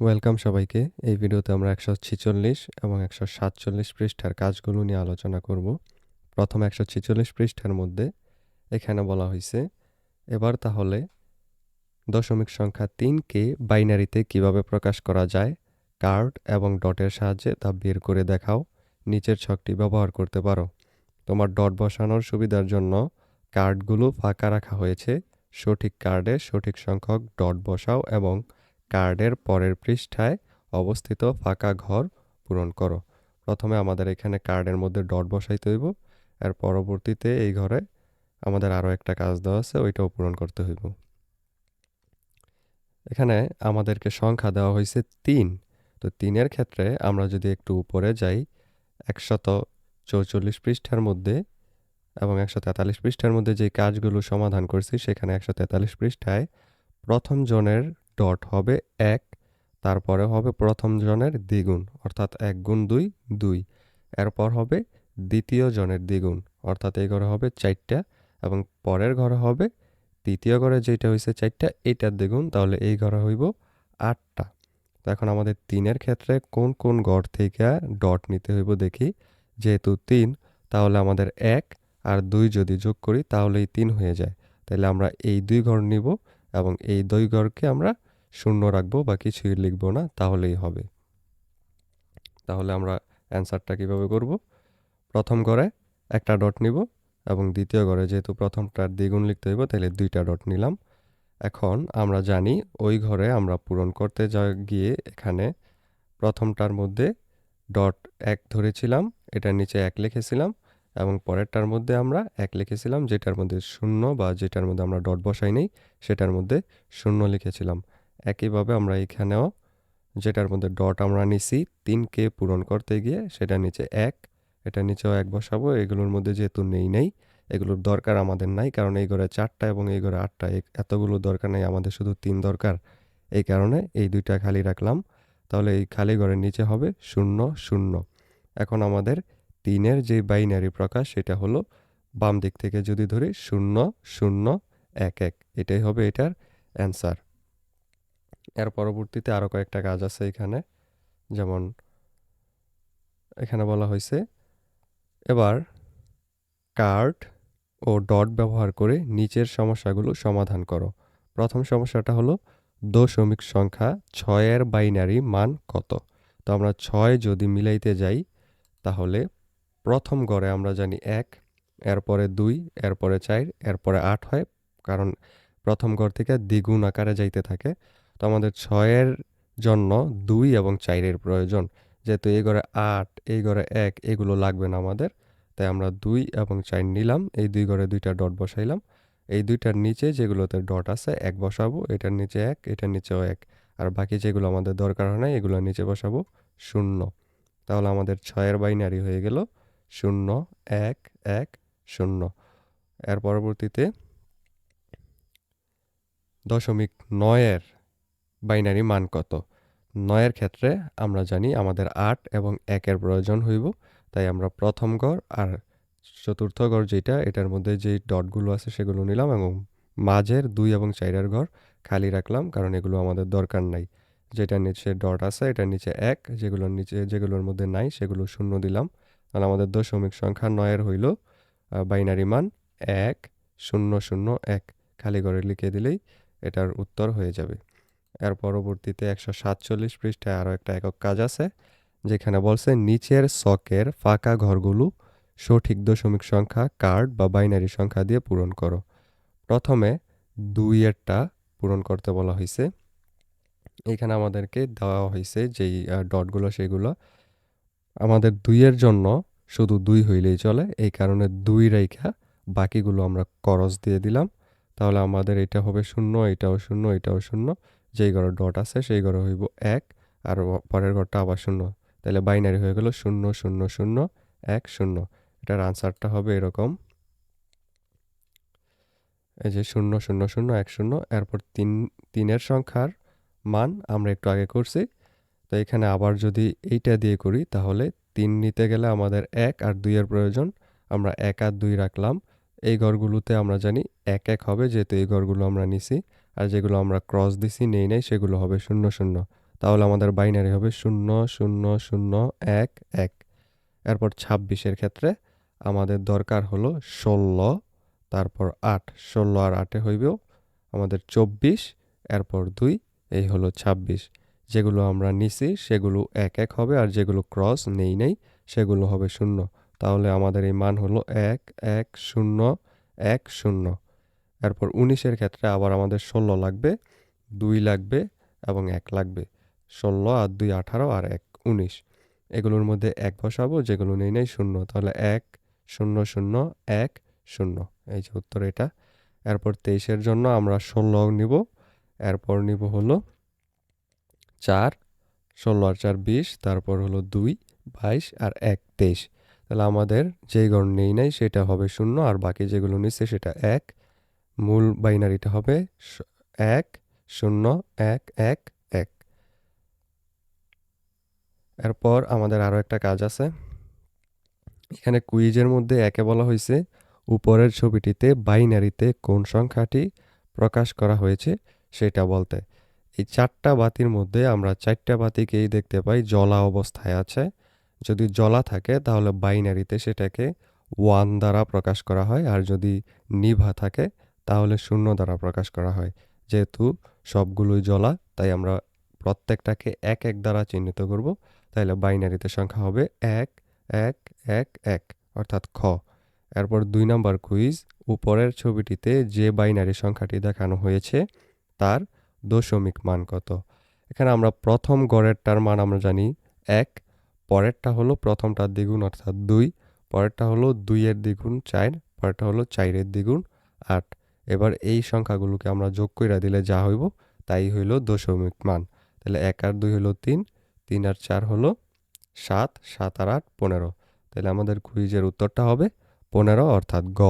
Welcome সবাইকে। এই ভিডিওতে আমরা একশো ছিচল্লিশ এবং একশো সাতচল্লিশ পৃষ্ঠার কাজগুলো নিয়ে আলোচনা করব। প্রথম একশো ছিচল্লিশ পৃষ্ঠার মধ্যে এখানে বলা হয়েছে এবার তাহলে দশমিক সংখ্যা তিনকে বাইনারিতে কীভাবে প্রকাশ করা যায়, কার্ড এবং ডটের সাহায্যে তা বের করে দেখাও, নিচের ছকটি ব্যবহার করতে পারো। তোমার ডট বসানোর সুবিধার জন্য কার্ডগুলো ফাঁকা রাখা হয়েছে। সঠিক কার্ডে সঠিক সংখ্যক ডট বসাও এবং কার্ডের পরের পৃষ্ঠায় অবস্থিত ফাঁকা ঘর পূরণ করো। প্রথমে আমাদের এখানে কার্ডের মধ্যে ডট বসাইতে হইব। এর পরবর্তীতে এই ঘরে আমাদের আরও একটা কাজ দেওয়া আছে, ওইটাও পূরণ করতে হইব। এখানে আমাদেরকে সংখ্যা দেওয়া হয়েছে তিন। তো তিনের ক্ষেত্রে আমরা যদি একটু উপরে যাই, একশত চৌচল্লিশ পৃষ্ঠার মধ্যে এবং একশো তেতাল্লিশ পৃষ্ঠার মধ্যে যে কাজগুলো সমাধান করছি, সেখানে একশো তেতাল্লিশ পৃষ্ঠায় প্রথম জনের ডট হবে এক, তারপরে হবে প্রথম জনের দ্বিগুণ, অর্থাৎ এক গুণ দুই দুই। এরপর হবে দ্বিতীয় জনের দ্বিগুণ, অর্থাৎ এই ঘরে হবে চারটা এবং পরের ঘরে হবে তৃতীয় ঘরে যেটা হয়েছে চারটা এইটার দ্বিগুণ, তাহলে এই ঘরে হইব আটটা। তো এখন আমাদের তিনের ক্ষেত্রে কোন কোন ঘর থেকে ডট নিতে হইব দেখি। যেহেতু তিন, তাহলে আমাদের এক আর দুই যদি যোগ করি, তাহলেই তিন হয়ে যায়। তাহলে আমরা এই দুই ঘর নিব এবং এই দুই ঘরকে আমরা শূন্য রাখব বা কিছুই লিখব না, তাহলেই হবে। তাহলে আমরা অ্যান্সারটা কীভাবে করব? প্রথম ঘরে একটা ডট নিব এবং দ্বিতীয় ঘরে যেহেতু প্রথমটার দ্বিগুণ লিখতে হইব, তাহলে দুইটা ডট নিলাম। এখন আমরা জানি ওই ঘরে আমরা পূরণ করতে যা গিয়ে এখানে প্রথমটার মধ্যে ডট এক ধরেছিলাম, এটার নিচে এক লিখেছিলাম এবং পরেরটার মধ্যে আমরা এক লিখেছিলাম, যেটার মধ্যে শূন্য বা যেটার মধ্যে আমরা ডট বসাই নেই, সেটার মধ্যে শূন্য লিখেছিলাম। একইভাবে আমরা এখানেও যেটার মধ্যে ডট আমরা নিছি তিনকে পূরণ করতে গিয়ে সেটা নিচে এক এটা নিচেও এক বসাবো, এগুলোর মধ্যে যেহেতু নেই নেই, এগুলোর দরকার আমাদের নাই, কারণ এই ঘরে চারটা এবং এই ঘরে আটটা এতগুলো দরকার নেই, আমাদের শুধু তিন দরকার। এই কারণে এই দুইটা খালি রাখলাম। তাহলে এই খালি ঘরের নিচে হবে শূন্য শূন্য। এখন আমাদের তিনের যে বাইনারি প্রকাশ, সেটা হলো বাম দিক থেকে যদি ধরি, শূন্য শূন্য, এক এক। এটাই হবে এটার অ্যান্সার এর পরবর্তীতে আরও কয়েকটা কাজ আছে এখানে। যেমন এখানে বলা হয়েছে, এবার কার্ড ও ডট ব্যবহার করে নিচের সমস্যাগুলো সমাধান করো। প্রথম সমস্যাটা হলো দশমিক সংখ্যা ছয়ের বাইনারি মান কত? তো আমরা ছয় যদি মিলাইতে যাই, তাহলে প্রথম গড়ে আমরা জানি এক, এরপরে দুই, এরপরে চার, এরপরে আট হয়। কারণ প্রথম গড় থেকে দ্বিগুণ আকারে যাইতে থাকে। তো আমাদের ছয়ের জন্য দুই এবং চারের প্রয়োজন। যেহেতু এই ঘরে আট, এই ঘরে এক, এগুলো লাগবে না আমাদের। তাই আমরা দুই এবং চার নিলাম। এই দুই ঘরে দুইটা ডট বসাইলাম। এই দুইটার নিচে যেগুলোতে ডট আছে, এক বসাবো, এটার নিচে এক, এটার নিচেও এক। আর বাকি যেগুলো আমাদের দরকার হয় না এগুলোর নিচে বসাবো, শূন্য। তাহলে আমাদের ছয়ের বাইনারি হয়ে গেল, শূন্য, এক এক, শূন্য। এর পরবর্তীতে দশমিক নয়ের বাইনারি মান কত? নয়ের ক্ষেত্রে আমরা জানি আমাদের আট এবং একের প্রয়োজন হইব, তাই আমরা প্রথম গড় আর চতুর্থ গড় যেটা, এটার মধ্যে যে ডটগুলো আছে সেগুলো নিলাম এবং মাঝের দুই এবং চারের ঘর খালি রাখলাম, কারণ এগুলো আমাদের দরকার নাই। যেটার নিচে ডট আছে এটার নিচে এক যেগুলোর নিচে, যেগুলোর মধ্যে নাই, সেগুলো শূন্য দিলাম। তাহলে আমাদের দশমিক সংখ্যা নয়ের হইল বাইনারি মান এক, শূন্য শূন্য, এক। খালি ঘরে লিখে দিলেই এটার উত্তর হয়ে যাবে। এর পরবর্তীতে একশো সাতচল্লিশ পৃষ্ঠায় আরও একটা একক কাজ আছে, যেখানে বলছে নিচের সকের ফাঁকা ঘরগুলো সঠিক দশমিক সংখ্যা কার্ড বা বাইনারি সংখ্যা দিয়ে পূরণ করো। প্রথমে দুইয়েরটা পূরণ করতে বলা হয়েছে। এখানে আমাদেরকে দেওয়া হয়েছে যেই ডটগুলো সেগুলো। আমাদের দুইয়ের জন্য শুধু দুই হইলেই চলে, এই কারণে দুই রেখা বাকিগুলো আমরা করস দিয়ে দিলাম। তাহলে আমাদের এটা হবে শূন্য, এটাও শূন্য এটাও শূন্য। যেই ঘরে ডট আছে, সেই ঘরে হইব এক, আর পরের ঘরটা আবার শূন্য। তাহলে বাইনারি হয়ে গেল শূন্য শূন্য শূন্য, এক, শূন্য। এটার আনসারটা হবে এরকম। এই যে শূন্য শূন্য শূন্য, এক, শূন্য, এরপর তিন, তিনের সংখ্যার মান আমরা একটু আগে করছি। তো এখানে আবার যদি এইটা দিয়ে করি, তাহলে তিন নিতে গেলে আমাদের এক আর দুইয়ের প্রয়োজন। আমরা এক আর দুই রাখলাম। এই ঘরগুলোতে আমরা জানি এক এক হবে, যেহেতু এই ঘরগুলো আমরা নিছি। আর যেগুলো আমরা ক্রস দিছি, নেই নেই, সেগুলো হবে শূন্য শূন্য। তাহলে আমাদের বাইনারি হবে শূন্য শূন্য শূন্য, এক এক। এরপর ছাব্বিশের ক্ষেত্রে আমাদের দরকার হলো ষোলো, তারপর আট। ষোলো আর আটে হইবেও আমাদের চব্বিশ, এরপর দুই, এই হলো ছাব্বিশ। যেগুলো আমরা নিছি, সেগুলো এক এক হবে, আর যেগুলো ক্রস নেই নেই, সেগুলো হবে শূন্য। তাহলে আমাদের এই মান হলো এক এক, শূন্য এক, শূন্য। এরপর উনিশের ক্ষেত্রে আবার আমাদের ষোলো লাগবে, দুই লাগবে এবং এক লাগবে। ষোলো আর দুই আঠারো আর এক উনিশ। এগুলোর মধ্যে এক বসাবো, যেগুলো নেই নেই, শূন্য। তাহলে এক, শূন্য শূন্য, এক, শূন্য। এই যে উত্তর এটা। এরপর তেইশের জন্য আমরা ষোলো নিব। এরপর নিব হলো চার, ষোলো আর চার বিশ, তারপর হলো দুই, বাইশ আর এক তেইশ। তাহলে আমাদের যেই গণ নেই, নাই, সেটা হবে শূন্য আর বাকি যেগুলো নিচ্ছে সেটা এক মূল বাইনারিটা হবে এক, শূন্য, এক এক এক। এরপর আমাদের আরও একটা কাজ আছে। এখানে কুইজের মধ্যে একে বলা হয়েছে, উপরের ছবিটিতে বাইনারিতে কোন সংখ্যাটি প্রকাশ করা হয়েছে সেটা বলতে। এই চারটা বাতির মধ্যে আমরা চারটা বাতিকেই দেখতে পাই জলা অবস্থায় আছে। যদি জলা থাকে, তাহলে বাইনারিতে সেটাকে ওয়ান দ্বারা প্রকাশ করা হয়, আর যদি নিভা থাকে তাহলে শূন্য দ্বারা প্রকাশ করা হয়। যেহেতু সবগুলোই জলা, তাই আমরা প্রত্যেকটাকে এক এক দ্বারা চিহ্নিত করব। তাহলে বাইনারিতে সংখ্যা হবে এক এক এক এক, অর্থাৎ খ। এরপর দুই নম্বর কুইজ, উপরের ছবিটিতে যে বাইনারি সংখ্যাটি দেখানো হয়েছে, তার দশমিক মান কত? এখানে আমরা প্রথম গড়েরটার মান আমরা জানি এক, পরেরটা হলো প্রথমটার দ্বিগুণ, অর্থাৎ দুই, পরেরটা হলো দুইয়ের দ্বিগুণ, চার, পরেরটা হলো চারের দ্বিগুণ, আট। এবার এই সংখ্যাগুলোকে আমরা যোগ করে দিলে যা হইব, তাই হইল দশমিক মান। তাহলে এক আর দুই হলো তিন তিন আর চার হলো সাত সাত আর আট, পনেরো। তাহলে আমাদের কুইজের উত্তরটা হবে পনেরো অর্থাৎ গ।